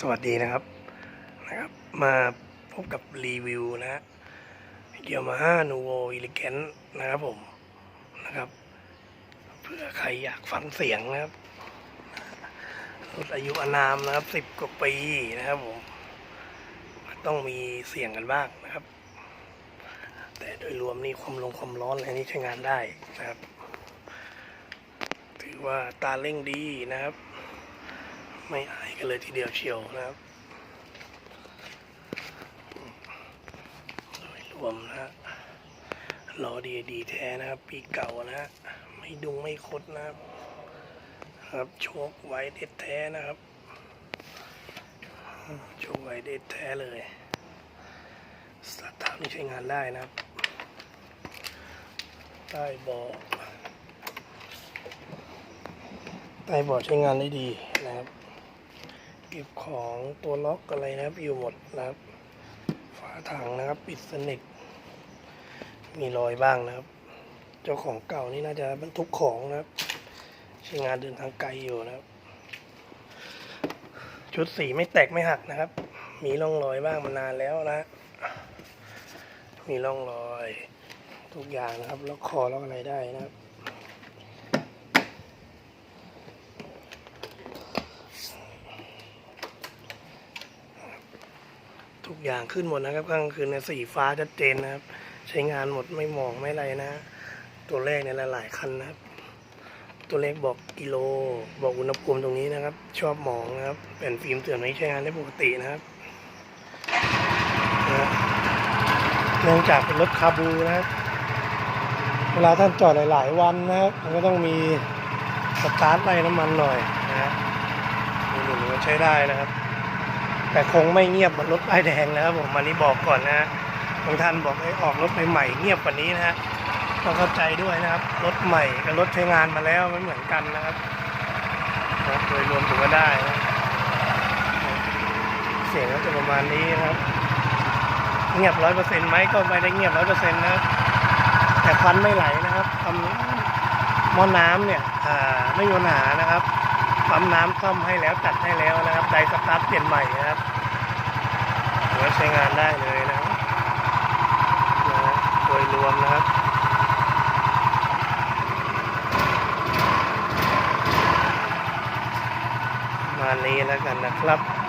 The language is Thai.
สวัสดีนะครับนะครับ มาพบกับรีวิวนะเกียวมาห้านูโวอิลิเกนนะครับผมนะครับ เพื่อใครอยากฟังเสียงนะครับรถอายุอานามนะครับสิบกว่าปีนะครับผมต้องมีเสียงกันบ้างนะครับ แต่โดยรวมนี่ความลงความร้อนอะไรนี่ใช้งานได้นะครับ ถือว่าตาเร่งดีนะครับ ไม่อายกันเลยทีเดียวเชียวนะครับโดยรวมนะล้อดีดีแท้นะครับ ปีเก่านะฮะไม่ดุงไม่คดนะครับครับโชคไว้เด็ดแท้นะครับโชคไว้เด็ดแท้เลยสตาร์ทนี่ใช้งานได้นะครับใต้เบาะใต้เบาะใช้งานได้ดีนะครับ เก็บของตัวล็อกอะไรนะครับ อยู่หมดนะครับฝาถังนะครับ ปิดสนิท มีรอยบ้างนะครับ เจ้าของเก่านี่น่าจะบรรทุกของนะครับ ใช้งานเดินทางไกลอยู่นะครับ ชุดสีไม่แตกไม่หักนะครับ มีร่องรอยบ้างมานานแล้วนะ มีร่องรอย ทุกอย่างนะครับล็อกคอล็อกอะไรได้นะครับ ทุกอย่างขึ้นหมดนะครับกลางคืนในยสีฟ้าชัดเจนนะครับ ใช้งานหมดไม่หมองไม่อะไรนะ ตัวเลขเนี่ยหลาย ๆ คันนะครับ ตัวเลขบอกกิโล บอกอุณหภูมิตรงนี้นะครับ ชอบหมองนะครับเป็นฟิล์มเตือนไม่ใช้งานได้ปกตินะครับเนื่องจากเป็นรถคาบูนะครับเวลาท่านจอดหลาย ๆ วันนะครับมันก็ต้องมีสตาร์ทไล่น้ำมันหน่อยนะฮะนี่หนูก็ใช้ได้นะครับ แต่คงไม่เงียบเหมือนรถป้ายแดงนะครับผมอันนี้บอกก่อนนะ บางท่านบอกให้ออกรถใหม่ๆเงียบกว่านี้นะฮะต้องเข้าใจด้วยนะครับ รถใหม่กับรถใช้งานมาแล้วไม่เหมือนกันนะครับโดยรวมถือว่าได้นะเสียงก็จะประมาณนี้นะครับ เงียบร้อยเปอร์เซ็นต์ไหมก็ไม่ได้เงียบร้อยเปอร์เซ็นต์นะครับ แต่ควันไม่ไหลนะครับทำหม้อน้ำเนี่ยอ่าไม่มีปัญหานะครับ ปั๊มน้ำซ่อมให้แล้วจัดให้แล้วนะครับไดสตาร์ทเปลี่ยนใหม่นะครับถือว่าใช้งานได้เลยนะครับนะฮะโดยรวมนะครับมานี้แล้วกันนะครับ